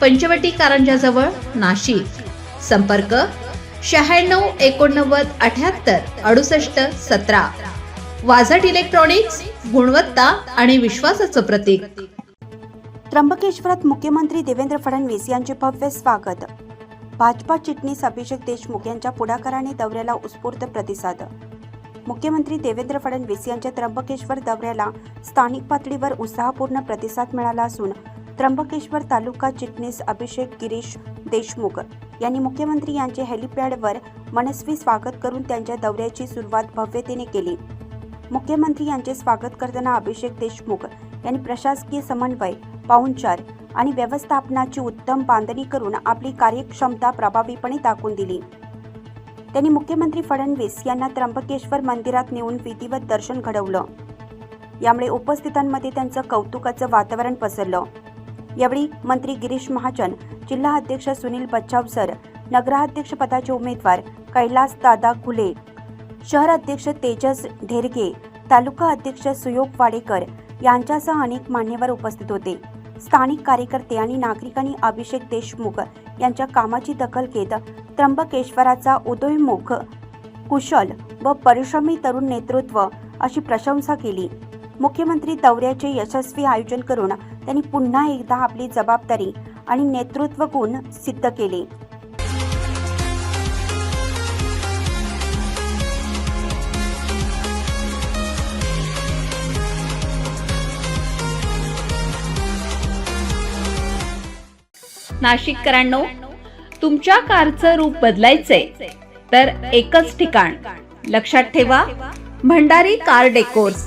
पंचवटी कारंजाजवळ नाशिक. संपर्क शहाण्णव एकोणनव्वद अठ्याहत्तर अडुसष्ट सतरा. वाझट इलेक्ट्रॉनिक्स गुणवत्ता आणि विश्वासाचं प्रतीक. त्र्यंबकेश्वरात मुख्यमंत्री देवेंद्र फडणवीस यांचे भव्य स्वागत. भाजपा चिटणीस अभिषेक देशमुख यांच्या पुढाकाराने दौऱ्याला उत्स्फूर्त प्रतिसाद. मुख्यमंत्री देवेंद्र फडणवीस यांच्या त्र्यंबकेश्वर दौऱ्याला स्थानिक पातळीवर उत्साहपूर्ण प्रतिसाद मिळाला असून त्र्यंबकेश्वर तालुका चिटणीस अभिषेक गिरीश देशमुख यांनी मुख्यमंत्री यांचे हेलिपॅडवर मनस्वी स्वागत करून त्यांच्या दौऱ्याची सुरुवात भव्यतेने केली. मुख्यमंत्री यांचे स्वागत करताना अभिषेक देशमुख यांनी प्रशासकीय समन्वय पाहुणचार आणि व्यवस्थापनाची उत्तम बांधणी करून आपली कार्यक्षमता प्रभावीपणे दाखवून दिली. त्यांनी मुख्यमंत्री फडणवीस यांना त्र्यंबकेश्वर मंदिरात नेऊन विधिवत दर्शन घडवलं. यामुळे उपस्थितांमध्ये त्यांचं कौतुकाचं वातावरण पसरलं. यावेळी मंत्री गिरीश महाजन जिल्हा अध्यक्ष सुनील बच्चावसर नगराध्यक्ष पदाचे उमेदवार कैलास दादा खुले शहर अध्यक्ष तेजस ढेरगे तालुका अध्यक्ष सुयोग वाडेकर यांच्यासह अनेक मान्यवर उपस्थित होते. स्थानिक कार्यकर्ते आणि नागरिकांनी अभिषेक देशमुख यांच्या कामाची दखल घेत त्र्यंबकेश्वराचा उदयमुख कुशल व परिश्रमी तरुण नेतृत्व अशी प्रशंसा केली. मुख्यमंत्री दौऱ्याचे यशस्वी आयोजन करून त्यांनी पुन्हा एकदा आपली जबाबदारी आणि नेतृत्व गुण सिद्ध केले. नाशिककरांनो तुमच्या कारचं रूप बदलायचंय तर एकच ठिकाण. लक्षात ठेवा Bhandari car decors.